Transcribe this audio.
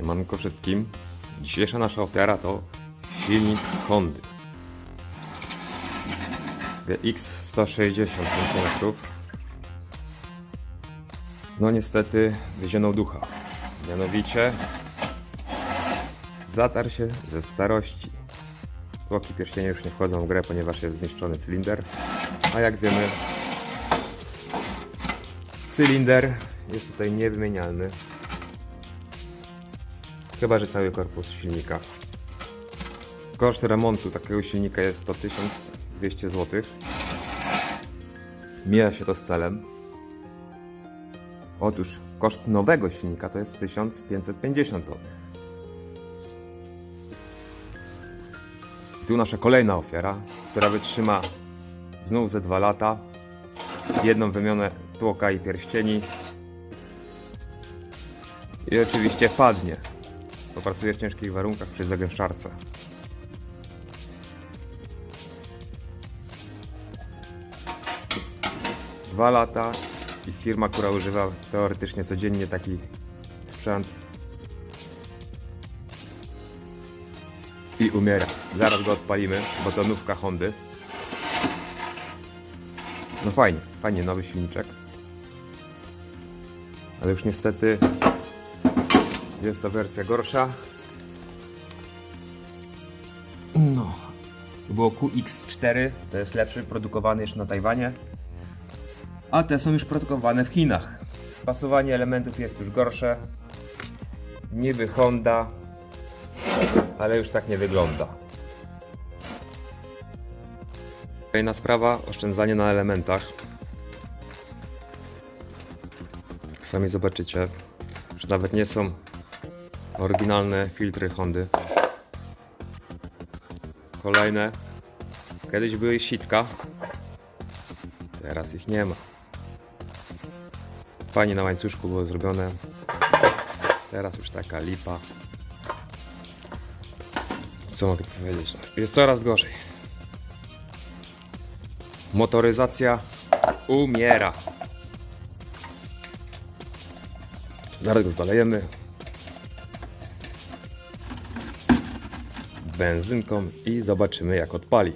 Siemanko wszystkim. Dzisiejsza nasza ofiara to silnik Hondy. GX 160 cm. No niestety wyzionął ducha. Mianowicie zatarł się ze starości. Tłoki pierścienie już nie wchodzą w grę, ponieważ jest zniszczony cylinder. A jak wiemy, cylinder jest tutaj niewymienialny. Chyba, że cały korpus silnika. Koszt remontu takiego silnika jest 100 200 zł. Mija się to z celem. Otóż koszt nowego silnika to jest 1550 zł. Tu nasza kolejna ofiara, która wytrzyma znów ze 2 lata. Jedną wymianę tłoka i pierścieni. I oczywiście padnie. Popracuje w ciężkich warunkach przy zagęszczarce. Dwa lata i firma, która używa teoretycznie codziennie taki sprzęt i umiera. Zaraz go odpalimy, bo to nówka Hondy. No fajnie, fajnie, nowy silniczek. Ale już niestety jest to wersja gorsza. No. Było QX4, to jest lepszy, produkowany jeszcze na Tajwanie. A te są już produkowane w Chinach. Spasowanie elementów jest już gorsze. Niby Honda, ale już tak nie wygląda. Kolejna sprawa, oszczędzanie na elementach. Sami zobaczycie, że nawet nie są oryginalne filtry Hondy. Kolejne. Kiedyś były sitka, teraz ich nie ma. Fajnie na łańcuszku było zrobione. Teraz już taka lipa. Co mogę powiedzieć? Jest coraz gorzej. Motoryzacja umiera. Zaraz go zalejemy. Benzynką i zobaczymy jak odpali.